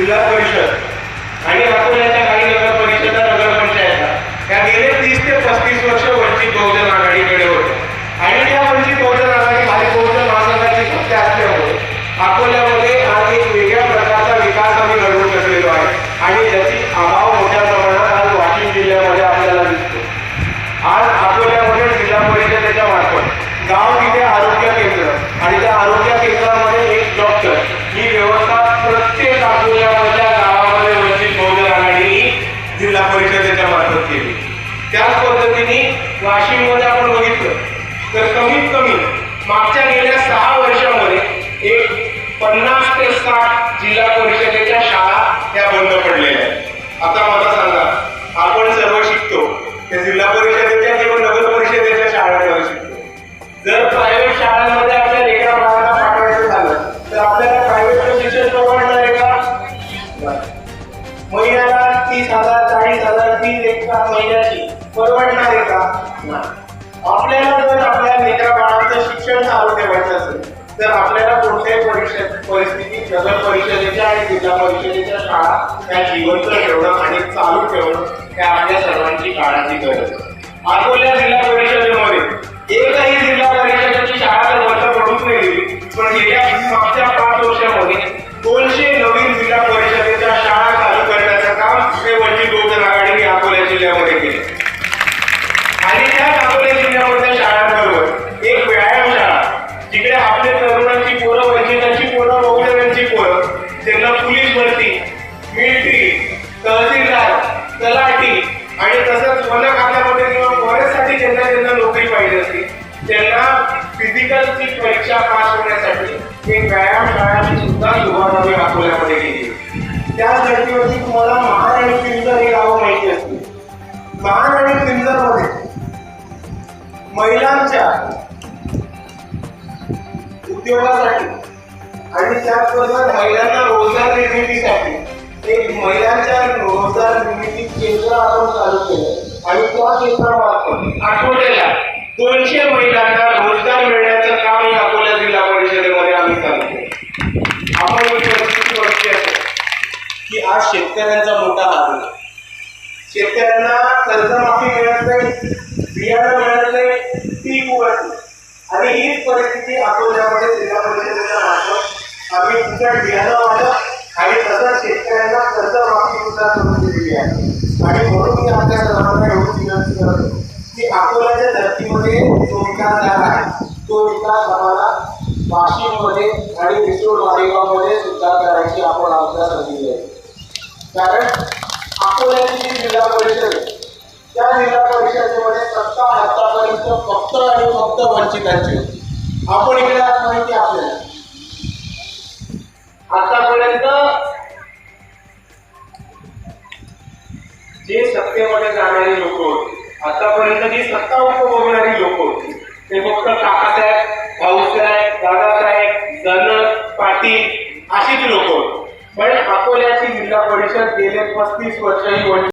जिल्हा परिषद आणि अकोल्याच्या काही नगर परिषदा नगर पंचायता या गेले तीस ते पस्तीस वर्ष वंचित बहुजन आघाडीकडे होत्या आणि त्या वंचित बहुजन आघाडी भारत बहुजन महासंघाची सत्ता असल्यामुळे अकोल्यामध्ये आज एक वेगळ्या प्रकारचा विकास आम्ही घडवून शकलेलो आहे आणि ज्याची अभाव मोठ्या प्रमाणात आज वाशिम जिल्ह्यामध्ये आपल्याला दिसतो आज अकोल्यामध्ये जिल्हा परिषदेच्या मार्फत गाव तिथे आरोग्य केंद्र आणि त्या आरोग्य केंद्रामध्ये एक डॉक्टर ही व्यवस्था प्रत्येक अकोल्यामधल्या गावामध्ये वंचित बहुजन आघाडीने जिल्हा परिषदेच्या मार्फत केली त्याच पद्धतीने वाशिममध्ये आपण बघितलं तर कमीत कमी मागच्या गेल्या सहा वर्षामध्ये एक पन्नास ते साठ जिल्हा परिषदेच्या शाळा त्या बंद पडलेल्या आहेत. आता मला सांगा आपण सर्व शिकतो त्या जिल्हा परिषदेच्या किंवा नगर परिषदेच्या शाळांमध्ये शिकतो. जर प्रायव्हेट शाळांमध्ये आपल्या लेकरा बाळांना पाठवायचं झालं तर आपल्याला प्रायव्हेट शिक्षण परवडणार आहे का? महिन्याला तीस हजार चाळीस हजार फी एका महिन्याची परवडणार आहे का? आपल्याला आपण चालू ठेवायचं असेल तर आपल्याला कोणत्याही परिषद परिस्थितीत नगर परिषदेच्या आणि जिल्हा परिषदेच्या शाळा त्या जिवंत ठेवणं आणि चालू ठेवणं ह्या आपल्या सर्वांची काळाची गरज आहे. अकोल्या जिल्हा त्यांना पोलीस भरती मिलिटरी तहसीलदार तलाठी आणि तसंच वन खात्यामध्ये किंवा फॉरेस्टसाठी ज्यांना ज्यांना नोकरी पाहिजे असते त्यांना फिजिकलची परीक्षा पास होण्यासाठी एक व्यायाम शाळाची सुद्धा सुरुवात अकोल्यामध्ये केली त्याच धर्तीवरती तुम्हाला महाड आणि पिंजर हे गावं माहिती असतील. महाड आणि पिंजरमध्ये महिलांच्या उद्योगासाठी आणि त्याचबरोबर महिलांना रोजगार निर्मितीसाठी एक महिलांच्या रोजगार निर्मिती केंद्र आपण चालू केलं. आणि त्या केंद्रामार्फत आठवड्याला दोनशे महिलांना रोजगार मिळण्याचं काम या अकोला जिल्हा परिषदेमध्ये आम्ही चालू केलं. आपण ही परिस्थिती बघते की आज शेतकऱ्यांचा मोठा हाल आहे. शेतकऱ्यांना कर्जमाफी मिळत नाही बियाणं मिळत नाही पीक उगत नाही. आणि हीच परिस्थिती अकोल्यामध्ये जिल्हा परिषदेच्या मार्फत आम्ही तुमच्या बियाणं वाटप आणि तसंच शेतकऱ्यांना कर्जमाफी सुद्धा करून दिलेली आहे. आणि म्हणून मी आपल्या सर्वांना एवढी विनंती करतो की अकोल्याच्या धर्तीमध्ये जो विकास झाला आहे तो विकास आम्हाला वाशिममध्ये आणि रिसोड मालेगावमध्ये सुद्धा करायची आपण आमच्या संधी आहे. कारण अकोल्याची जी जिल्हा परिषद त्या जिल्हा परिषदेमध्ये सत्ता आतापर्यंत फक्त आणि फक्त वंचितांची होती. आपण इकडे आज माहिती आहे आपल्याला. आतापर्यंत जे सत्तेमध्ये जाणारी लोक होती आतापर्यंत जी सत्ता उपभोगणारी लोक होती ते फक्त काकासाहेब भाऊसाहेब दादासाहेब धनक पाटील अशीच लोक होती. पण अकोल्याची जिल्हा परिषद गेले पस्तीस वर्ष ही